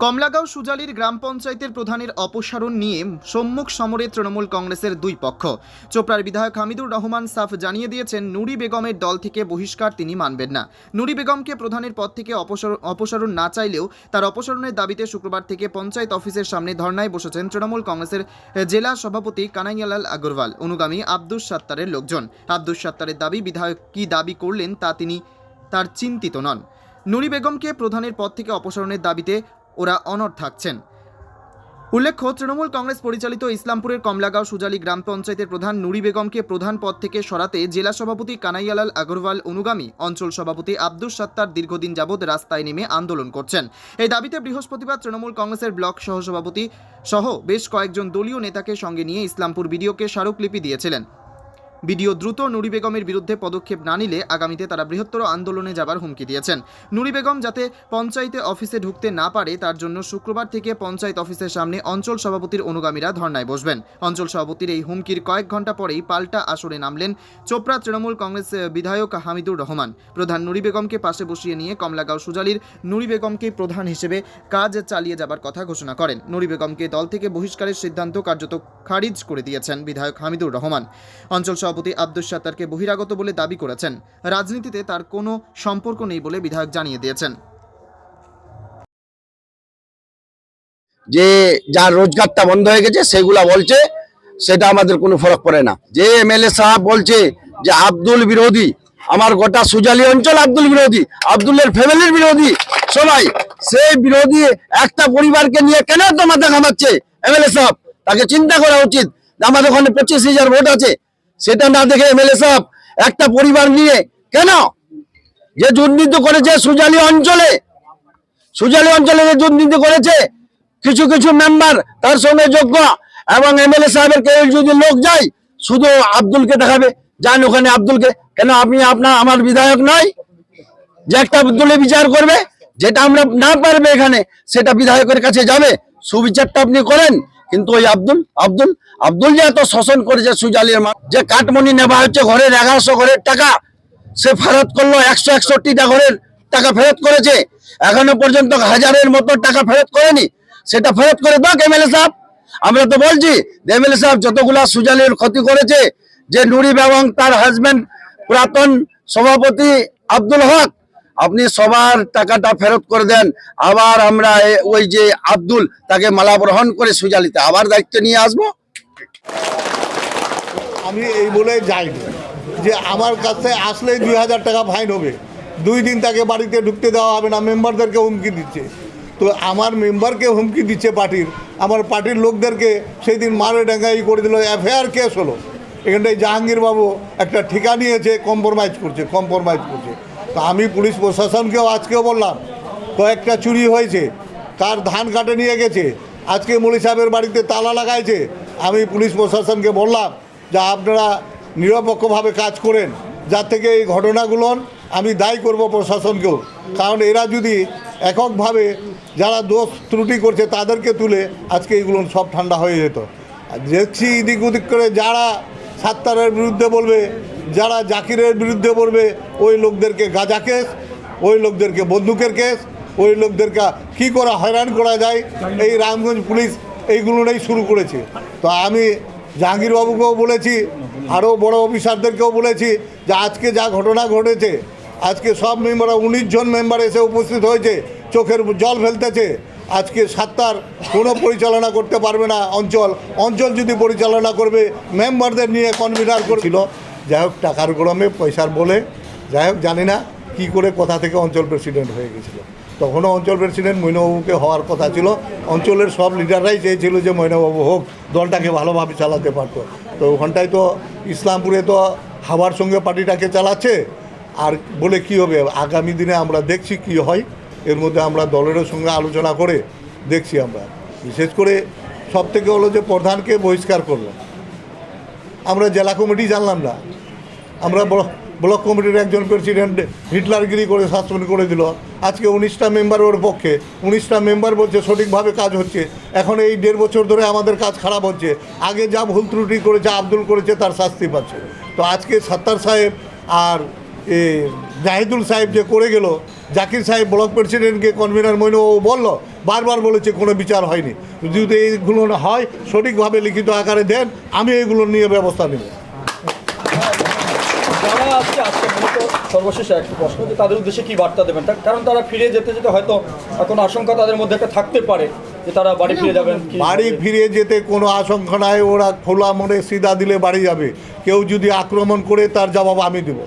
কমলাগাঁও সুজালির গ্রাম পঞ্চায়েতের প্রধানের অপসারণ নিয়ে সম্মুখ সমরে তৃণমূল কংগ্রেসের দুই পক্ষ। চোপড়ার বিধায়ক হামিদুর রহমান সাফ জানিয়ে দিয়েছেন, নুরি বেগমের দল থেকে বহিষ্কার তিনি মানবেন না। নুরি বেগমকে প্রধানের পদ থেকে অপসার- অপসারণ না চাইলেও তার অপসারণের দাবিতে শুক্রবার থেকে পঞ্চায়েত অফিসের সামনে ধর্নায় বসেছেন তৃণমূল কংগ্রেসের জেলা সভাপতি কানাইয়ালাল আগরওয়াল। অনুগামী আব্দুস সাত্তারের লোকজন। আব্দুস সাত্তারের দাবি, বিধায়ক কী দাবি করলেন তা তিনি, তার চিন্তিত নন। নুরি বেগমকে প্রধানের পদ থেকে অপসারণের দাবিতে ওরা অনড় থাকছেন। উল্লেখ্য, তৃণমূল কংগ্রেস পরিচালিত ইসলামপুরের কমলাগাঁও সুজালি গ্রাম পঞ্চায়েতের প্রধান নুরি বেগমকে প্রধান পদ থেকে সরাতে জেলা সভাপতি কানাইয়ালাল আগরওয়াল অনুগামী। অঞ্চল সভাপতি আব্দুস সত্তার দীর্ঘদিন যাবৎ রাস্তায় নেমে আন্দোলন করছেন। এই দাবিতে বৃহস্পতিবার তৃণমূল কংগ্রেসের ব্লক সহসভাপতি সহ বেশ কয়েকজন দলীয় নেতাকে সঙ্গে নিয়ে ইসলামপুর বিডিওকে স্মারকলিপি দিয়েছিলেন। বিডিও দ্রুত নুরি বেগমের বিরুদ্ধে পদক্ষেপ না নিলে আগামীতে তারা বৃহত্তর আন্দোলনে যাবার হুমকি দিয়েছেন। নুরি বেগম যাতে পঞ্চায়েতে অফিসে ঢুকতে না পারে, তার জন্য শুক্রবার থেকে পঞ্চায়েত অফিসের সামনে অঞ্চল সভাপতির অনুগামীরা ধর্নায় বসবেন। অঞ্চল সভাপতির এই হুমকির কয়েক ঘণ্টা পরেই পাল্টা আসরে নামলেন চোপড়া তৃণমূল কংগ্রেস বিধায়ক হামিদুর রহমান। প্রধান নুরি বেগমকে পাশে বসিয়ে নিয়ে কমলাগাঁও সুজালির নুরি বেগমকে প্রধান হিসেবে কাজ চালিয়ে যাবার কথা ঘোষণা করেন। নুরি বেগমকে দল থেকে বহিষ্কারের সিদ্ধান্ত কার্যত খারিজ করে দিয়েছেন বিধায়ক হামিদুর রহমান। অঞ্চল সভাপতি আব্দুস সাত্তারকে বহিরাগত বলে দাবি করেছেন। রাজনীতিতে তার কোনো সম্পর্ক নেই বলে বিধায়ক জানিয়ে দিয়েছেন। যে যার রোজগারটা বন্ধ হয়ে গেছে, সেগুলা বলছে, সেটা আমাদের কোনো ফরক পড়ে না। যে এমএলএ সাহেব বলছে যে, আব্দুল বিরোধী, আমার গোটা সুজালি অঞ্চল আব্দুল বিরোধী, আব্দুলের ফ্যামিলির বিরোধী, সবাই, সেই বিরোধী একটা পরিবারকে নিয়ে কেন তো মাথা ঘামাচ্ছে? এমএলএ সাহেব, তাকে চিন্তা করা উচিত। আমাদের ওখানে পঁচিশ হাজার ভোট আছে সেটা না দেখে এমএলএ সাহেব একটা পরিবার নিয়ে, কেন? যে দুর্নীতি করেছে সুজালি অঞ্চলে সুজালি অঞ্চলে যে দুর্নীতি করেছে, কিছু কিছু মেম্বার তার সঙ্গে যোগ্য, এবং এমএলএ সাহেবের কেউ যদি লোক যায়, শুধু আব্দুলকে দেখাবে। যান ওখানে আব্দুলকে। কেন আপনি আপনার, আমার বিধায়ক নয়, যে একটা আব্দুলে বিচার করবে, যেটা আমরা না পারবে এখানে, সেটা বিধায়কের কাছে যাবে। সুবিচারটা আপনি করেন কিন্তু ওই আব্দুল আব্দুল আব্দুল যে এত শোষণ করেছে সুজালির মা, যে কাটমনি নেওয়া হচ্ছে ঘরের এগারোশো ঘরের টাকা, সে ফেরত করল একশো একষট্টিটা ঘরের টাকা ফেরত করেছে। এখনও পর্যন্ত হাজারের মতো টাকা ফেরত করেনি। সেটা ফেরত করে দাও এমএলএ সাহেব। আমরা তো বলছি এমএলএ সাহেব যতগুলা সুজালির ক্ষতি করেছে, যে নুরি এবং তার হাজবেন্ড পুরাতন সভাপতি আব্দুল হক আপনি সবার টাকাটা ফেরত করে দেন। আবার আমরা ওই যে আব্দুল, তাকে মালা গ্রহণ করে সুজালিতে আবার দায়িত্ব নিয়ে আসব। আমি এই বলে যাইনি যে আমার কাছে আসলেই দুই হাজার টাকা ফাইন হবে। দুই দিন তাকে বাড়িতে ঢুকতে দেওয়া হবে না, মেম্বারদেরকে হুমকি দিচ্ছে। তো আমার মেম্বারকে হুমকি দিচ্ছে পার্টির, আমার পার্টির লোকদেরকে সেই দিন মারে ডাঙ্গাই করে দিল, এফআইআর কেস হলো। এখানটায় জাহাঙ্গীরবাবু একটা ঠিকা নিয়েছে কম্প্রোমাইজ করছে কম্প্রোমাইজ করছে। তো আমি পুলিশ প্রশাসনকেও আজকেও বললাম, কয়েকটা চুরি হয়েছে কার ধান কাটে নিয়ে গেছে, আজকে মলি সাহেবের বাড়িতে তালা লাগাইছে, আমি পুলিশ প্রশাসনকে বললাম যে আপনারা নিরপেক্ষভাবে কাজ করেন, যার থেকে এই ঘটনাগুলো আমি দায়ী করব প্রশাসনকেও, কারণ এরা যদি এককভাবে যারা দোষ ত্রুটি করছে তাদেরকে তুলে আজকে এইগুলো সব ঠান্ডা হয়ে যেত। দেখছি এদিক ওদিক করে যারা সাত্তারের বিরুদ্ধে বলবে যারা জাকিরের বিরুদ্ধে বলবে, ওই লোকদেরকে গাঁজা কেস, ওই লোকদেরকে বন্দুকের কেস, ওই লোকদেরকে কি করে, হয়রান করা যায়, এই রামগঞ্জ পুলিশ এইগুলোই শুরু করেছে। তো আমি জাহাঙ্গীরবাবুকেও বলেছি, আরও বড় অফিসারদেরকেও বলেছি যে আজকে যা ঘটনা ঘটেছে, আজকে সব মেম্বার উনিশ জন মেম্বার এসে উপস্থিত হয়েছে, চোখের জল ফেলতেছে, আজকে সাত্তার কোনো পরিচালনা করতে পারবে না অঞ্চল। অঞ্চল যদি পরিচালনা করবে, মেম্বারদের নিয়ে কনভিনার করেছিল। যাই হোক, টাকার গরমে পয়সার বলে, যাই হোক, জানি না কী করে কোথা থেকে অঞ্চল প্রেসিডেন্ট হয়ে গেছিল। তখনও অঞ্চল প্রেসিডেন্ট মৈনবাবুকে হওয়ার কথা ছিল। অঞ্চলের সব লিডাররাই চেয়েছিল যে মৈনবাবু হোক, দলটাকে ভালোভাবে চালাতে পারতো। তো ওখানটায় তো ইসলামপুরে তো হাওয়ার সঙ্গে পার্টিটাকে চালাচ্ছে। আর বলে কি হবে? আগামী দিনে আমরা দেখছি কি হয়। এর মধ্যে আমরা দলেরও সঙ্গে আলোচনা করে দেখছি আমরা। বিশেষ করে সব থেকে হলো যে প্রধানকে বহিষ্কার করল আমরা জেলা কমিটি জানলাম না। আমরা ব্লক কমিটির একজন প্রেসিডেন্ট হিটলারগিরি করে সাসপেন্ড করে দিল আজকে উনিশটা মেম্বার ওর পক্ষে। উনিশটা মেম্বার বলছে সঠিকভাবে কাজ হচ্ছে। এখন এই দেড় বছর ধরে আমাদের কাজ খারাপ হচ্ছে। আগে যা ভুল ত্রুটি করেছে আব্দুল করেছে, তার শাস্তি পাচ্ছে। তো আজকে সাত্তার সাহেব আর এ জাহিদুল সাহেব যে করে গেল, জাকির সাহেব ব্লক প্রেসিডেন্টকে কনভেনার মইন ও বলল, বারবার বলেছে কোনো বিচার হয়নি। যদি এইগুলো হয়, সঠিকভাবে লিখিত আকারে দেন, আমি এইগুলো নিয়ে ব্যবস্থা নেব যারা আজকে আজকে মূলত সর্বশেষ এক প্রশ্ন যে তাদের উদ্দেশ্যে কি বার্তা দেবেন? কারণ তারা ফিরে যেতে যেতে হয়তো এখন আশঙ্কা তাদের মধ্যে একটা থাকতে পারে যে তারা বাড়ি ফিরে যাবেন বাড়ি ফিরে যেতে কোনো আশঙ্কা নাই ওরা খোলা মনে সিধা দিলে বাড়ি যাবে। কেউ যদি আক্রমণ করে তার জবাব আমি দেবো।